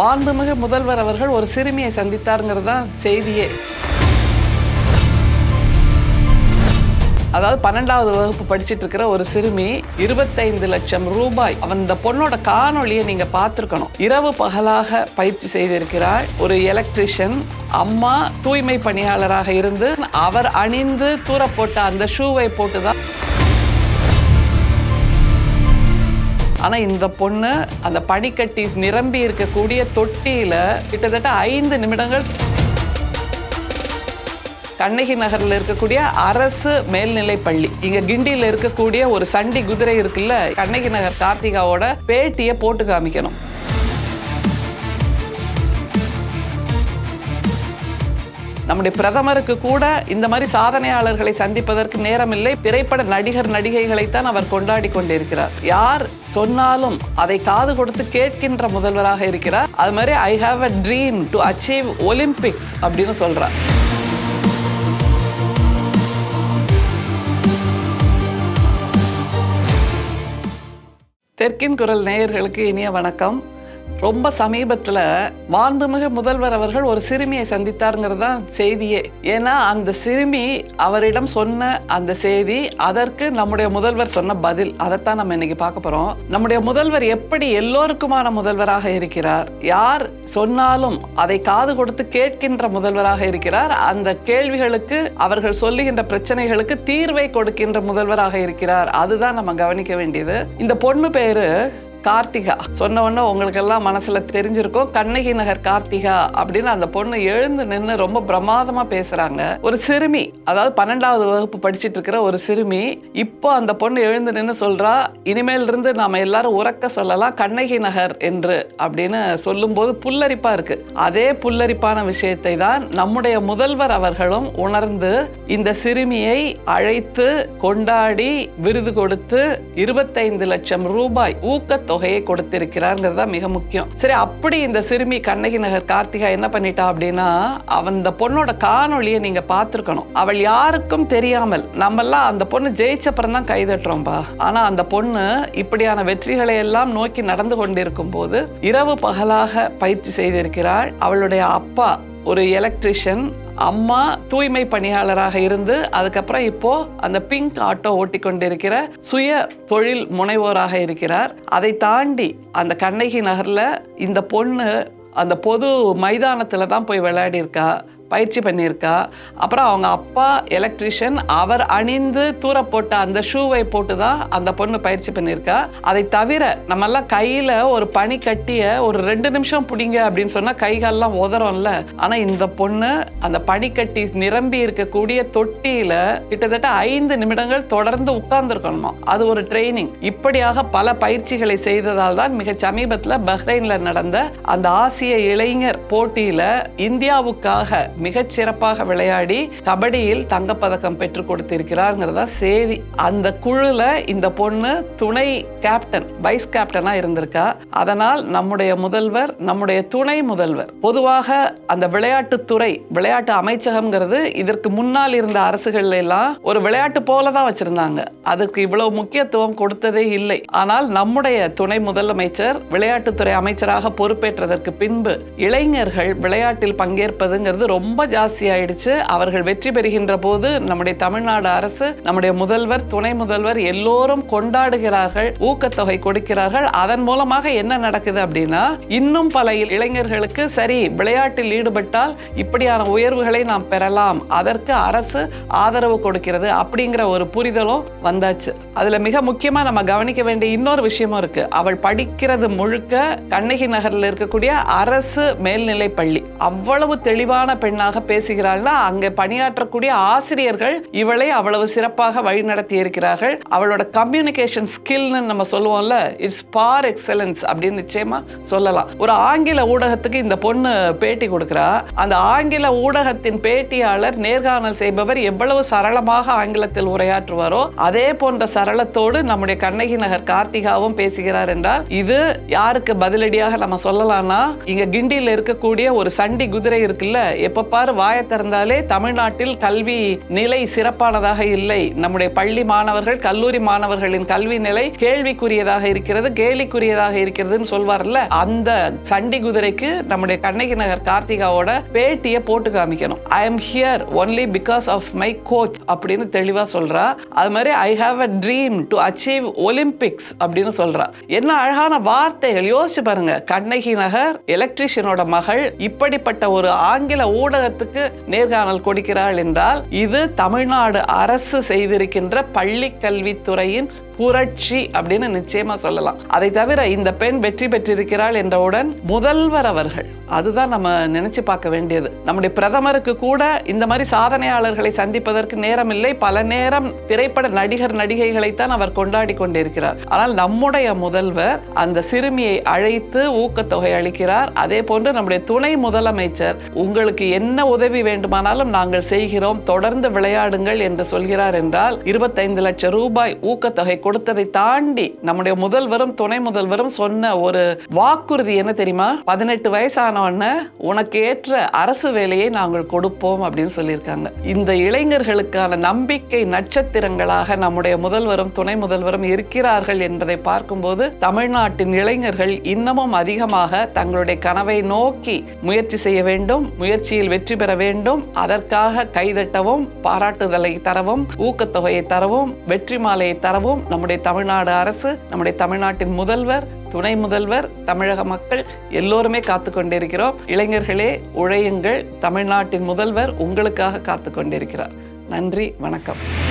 மாண்புமிகு முதல்வர் அவர்கள் ஒரு சிறுமியை சந்தித்தாருங்கிறது தான் செய்தியே. அதாவது பன்னெண்டாவது வகுப்பு படிச்சுட்டு இருக்கிற ஒரு சிறுமி இருபத்தைந்து லட்சம் ரூபாய். அவன் இந்த பொண்ணோட காணொளியை நீங்க பார்த்துருக்கணும். இரவு பகலாக பயிற்சி செய்திருக்கிறாள். ஒரு எலக்ட்ரிஷியன் அம்மா தூய்மை பணியாளராக இருந்து அவர் அணிந்து தூர போட்ட அந்த ஷூவை போட்டு ஆனால் இந்த பொண்ணு அந்த பனிக்கட்டி நிரம்பி இருக்கக்கூடிய தொட்டியில் கிட்டத்தட்ட ஐந்து நிமிடங்கள் கண்ணகி நகரில் இருக்கக்கூடிய அரசு மேல்நிலை பள்ளி. இங்க கிண்டியில் இருக்கக்கூடிய ஒரு சண்டி குதிரை இருக்குல்ல கண்ணகி நகர் கார்த்திகாவோட பேட்டியை போட்டு காமிக்கணும். நம்முடைய பிரதமருக்கு கூட இந்த மாதிரி சாதனையாளர்களை சந்திப்பதற்கு நேரமில்லை. திரைப்பட நடிகர் நடிகைகளைத்தான் அவர் கொண்டாடி கொண்டிருக்கிறார். யார் சொன்னாலும் அதை காது கொடுத்து கேட்கின்ற முதல்வராக இருக்கிறார். அது மாதிரி I have a dream to achieve Olympics அப்படின்னு சொல்றார். தெற்கின் குரல் நேயர்களுக்கு இனிய வணக்கம். ரொம்ப சமீபத்தில் மாண்புமிகு முதல்வர் அவர்கள் ஒரு சிறுமியை சந்தித்தாருங்கிறது தான் செய்தியே. ஏன்னா அந்த சிறுமி அவரிடம் சொன்ன அந்த செய்தி அதற்கு நம்முடைய முதல்வர் சொன்ன பதில் அதைத்தான் நம்ம இன்னைக்கு பார்க்க போறோம். நம்முடைய முதல்வர் எப்படி எல்லோருக்குமான முதல்வராக இருக்கிறார்? யார் சொன்னாலும் அதை காது கொடுத்து கேட்கின்ற முதல்வராக இருக்கிறார்? அந்த கேள்விகளுக்கு அவர்கள் சொல்லுகின்ற பிரச்சனைகளுக்கு தீர்வை கொடுக்கின்ற முதல்வராக இருக்கிறார்? அதுதான் நம்ம கவனிக்க வேண்டியது. இந்த பொண்ணு பேரு கார்த்திகா. சொன்ன உடனே மனசில் எல்லாம் தெரிஞ்சிருக்கும். கண்ணகி நகர் கார்த்திகா அப்படின்னு அந்த பொண்ணு எழுந்து நின்று ரொம்ப பிரமாதமாக பேசுகிறாங்க ஒரு சிறுமி அதாவது பன்னெண்டாவது வகுப்பு படிச்சுட்டு இருக்கிற ஒரு சிறுமி இப்போ அந்த பொண்ணு எழுந்து நின்று சொல்கிறா இனிமேல் இருந்து நாம் எல்லாரும் உறக்க சொல்லலாம் கண்ணகி நகர் என்று அப்படின்னு சொல்லும்போது புல்லரிப்பாக இருக்குது அதே புல்லரிப்பான விஷயத்தை தான் நம்முடைய முதல்வர் அவர்களும் உணர்ந்து இந்த சிறுமியை அழைத்து கொண்டாடி விருது கொடுத்து இருபத்தைந்து லட்சம் ரூபாய் ஊக்கத்தை தொகையை கொடுத்திருக்கிறார்ங்கிறது மிக முக்கியம். சரி அப்படி இந்த சிறுமி கண்ணகி நகர் கார்த்திகா என்ன பண்ணிட்டா அப்படின்னா அவன் இந்த பொண்ணோட காணொளியை நீங்க பார்த்துருக்கணும். அவள் யாருக்கும் தெரியாமல் நம்மெல்லாம் அந்த பொண்ணு ஜெயிச்சப்புறம் தான் கைதட்டுறோம்பா. ஆனா அந்த பொண்ணு இப்படியான வெற்றிகளை எல்லாம் நோக்கி நடந்து கொண்டிருக்கும் போது இரவு பகலாக பயிற்சி செய்திருக்கிறாள். அவளுடைய அப்பா ஒரு எலக்ட்ரிஷியன் அம்மா தூய்மை பணியாளராக இருந்து அதுக்கப்புறம் இப்போ அந்த பிங்க் ஆட்டோ ஓட்டி கொண்டிருக்கிற சுய தொழில் முனைவோராக இருக்கிறார். அதை தாண்டி அந்த கண்ணகி நகர்ல இந்த பொண்ணு அந்த பொது மைதானத்தில் தான் போய் விளையாடி இருக்கா பயிற்சி பண்ணியிருக்கா. அப்புறம் அவங்க அப்பா எலக்ட்ரிஷியன் அவர் அணிந்து தூர போட்ட அந்த ஷூவை போட்டு தான் அந்த பொண்ணு பயிற்சி பண்ணியிருக்கா. அதை தவிர நம்மெல்லாம் கையில் ஒரு பனி கட்டிய ஒரு ரெண்டு நிமிஷம் பிடிங்க அப்படின்னு சொன்னால் கைகாலெலாம் உதறோம்ல. ஆனால் இந்த பொண்ணு அந்த பனிக்கட்டி நிரம்பி இருக்கக்கூடிய தொட்டியில் கிட்டத்தட்ட ஐந்து நிமிடங்கள் தொடர்ந்து உட்கார்ந்துருக்கணுமா. அது ஒரு ட்ரைனிங் இப்படியாக பல பயிற்சிகளை செய்ததால் தான் மிக சமீபத்தில் பஹ்ரைனில் நடந்த அந்த ஆசிய இளைஞர் போட்டியில் இந்தியாவுக்காக மிகச் சிறப்பாக விளையாடி கபடியில் தங்கப்பதக்கம் பெற்றுக் கொடுத்திருக்கிறாருங்கிறதா செய்தி அந்த குழுல இந்த பொண்ணு துணை கேப்டன் வைஸ் கேப்டனா இருந்திருக்கா. அதனால் நம்முடைய முதல்வர் நம்முடைய துணை முதல்வர். பொதுவாக அந்த விளையாட்டுத்துறை விளையாட்டு அமைச்சகம்ங்கிறது இதற்கு முன்னால் இருந்த அரசுகள் எல்லாம் ஒரு விளையாட்டு போல தான் வச்சிருந்தாங்க. அதுக்கு இவ்வளவு முக்கியத்துவம் கொடுத்ததே இல்லை. ஆனால் நம்முடைய துணை முதலமைச்சர் விளையாட்டுத்துறை அமைச்சராக பொறுப்பேற்றதற்கு பின்பு இளைஞர்கள் விளையாட்டில் பங்கேற்பதுங்கிறது ரொம்ப ஜாஸ்தி ஆயிடுச்சு அவர்கள் வெற்றி பெறுகின்ற போது நம்முடைய தமிழ்நாடு அரசு நம்முடைய முதல்வர் துணை முதல்வர் எல்லோரும் கொண்டாடுகிறார்கள் ஊக்கத்தொகை கொடுக்கிறார்கள். அதன் மூலமாக என்ன நடக்குது அப்படின்னா இன்னும் பல இளைஞர்களுக்கு சரி விளையாட்டில் ஈடுபட்டால் இப்படியான உயர்வுகளை நாம் பெறலாம். அதற்கு அரசு ஆதரவு கொடுக்கிறது அப்படிங்கிற ஒரு புரிதலும் வந்தாச்சு. அதுல மிக முக்கியமா நம்ம கவனிக்க வேண்டிய இன்னொரு விஷயமும் இருக்கு. அவள் படிக்கிறது முழுக்க கண்ணகி நகர்ல இருக்கக்கூடிய அரசு மேல்நிலை பள்ளி. அவ்வளவு தெளிவான பெண்ணாக பேசுகிறாள்னா அங்கே பணியாற்றக்கூடிய ஆசிரியர்கள் இவளை அவ்வளவு சிறப்பாக வழிநடத்தி இருக்கிறார்கள். அவளோட கம்யூனிகேஷன் ஸ்கில்னு நம்ம சொல்லுவோம்ல இட்ஸ் பார் எக்ஸலன்ஸ் அப்படின்னு நிச்சயமா சொல்லலாம். ஒரு ஆங்கில ஊடகத்துக்கு இந்த பொண்ணு பேட்டி கொடுக்குறா. அந்த ஆங்கில ஊடகத்தின் பேட்டியாளர் நேர்காணல் செய்பவர் எவ்வளவு சரளமாக ஆங்கிலத்தில் உரையாற்றுவாரோ அதே போன்ற சரளத்தோடு நம்முடைய கண்ணகி நகர் கார்த்திகாவும் பேசுகிறார் என்றால் இது யாருக்கு பதிலடியாக நம்ம சொல்லலாம்னா இங்க கிண்டியில் இருக்கக்கூடிய ஒரு சண்டி குதிரை இருக்குல்ல எப்ப எப்ப பாரு வாயை திறந்தாலே தமிழ்நாட்டில் கல்வி நிலை சிறப்பானதாக இல்லை. நம்முடைய பள்ளி மாணவர்கள் கல்லூரி மாணவர்களின் கல்வி நிலை கேள்விக்குரியதாக இருக்கிறது கேலிக்குரியதாக இருக்கிறதுன்னு சொல்வார்ல அந்த சண்டி குதிரைக்கு நம்முடைய கண்ணகி நகர் கார்த்திகாவோட பேட்டியை போட்டு காமிக்கணும். I am here only because of my coach அப்படின்னு தெளிவா சொல்றா. அது மாதிரி I have a dream to achieve Olympics அப்படின்னு சொல்றா. என்ன அழகான வார்த்தைகள். யோசிச்சு பாருங்க. கண்ணகி நகர் எலக்ட்ரிஷியனோட மகள் இப்படிப்பட்ட ஒரு ஆங்கில ஊடகத்துக்கு நேர்காணல் கொடுக்கிறாள் என்றால் இது தமிழ்நாடு அரசு செய்திருக்கின்ற பள்ளி கல்வித்துறையின் புரட்சி அப்படின்னு நிச்சயமா சொல்லலாம். அதை தவிர இந்த பெண் வெற்றி பெற்றிருக்கிறாள் என்றவுடன் முதல்வர் அவர்கள் அதுதான் நம்ம நினைச்சு பார்க்க வேண்டியது. நம்முடைய பிரதமருக்கு கூட இந்த மாதிரி சாதனையாளர்களை சந்திப்பதற்கு நேரம் இல்லை பல நேரம் திரைப்பட நடிகர் நடிகைகளைத்தான் அவர் கொண்டாடி கொண்டிருக்கிறார். ஆனால் நம்முடைய முதல்வர் அந்த சிறுமியை அழைத்து ஊக்கத்தொகை அளிக்கிறார். அதே போன்று நம்முடைய துணை முதலமைச்சர் உங்களுக்கு என்ன உதவி வேண்டுமானாலும் நாங்கள் செய்கிறோம். தொடர்ந்து விளையாடுங்கள் என்று சொல்கிறார் என்றால் இருபத்தைந்து லட்சம் ரூபாய் ஊக்கத்தொகை கொடுத்ததை தாண்டி நம்முடைய முதல்வரும் துணை முதல்வரும் சொன்ன ஒரு வாக்குறுதி என்ன தெரியுமா? பதினெட்டு வயசானவன உனக்கு ஏற்ற அரசு வேலையை நாங்கள் கொடுப்போம் அப்படின்னு சொல்லியிருக்காங்க. இந்த இளைஞர்களுக்கான நம்பிக்கை நட்சத்திரங்களாக நம்முடைய முதல்வரும் துணை முதல்வரும் இருக்கிறார்கள் என்பதை பார்க்கும்போது தமிழ்நாட்டின் இளைஞர்கள் இன்னமும் அதிகமாக தங்களுடைய கனவை நோக்கி முயற்சி செய்ய வேண்டும் முயற்சியில் வெற்றி பெற வேண்டும் அதற்காக கைதட்டவும் பாராட்டுதலை தரவும் ஊக்கத்தொகையை தரவும் வெற்றி மாலையை தரவும் நம்முடைய தமிழ்நாடு அரசு நம்முடைய தமிழ்நாட்டின் முதல்வர் துணை முதல்வர் தமிழக மக்கள் எல்லோருமே காத்து கொண்டிருக்கிறோம். இளைஞர்களே உழையுங்கள். தமிழ்நாட்டின் முதல்வர் உங்களுக்காக காத்து கொண்டிருக்கிறார். நன்றி வணக்கம்.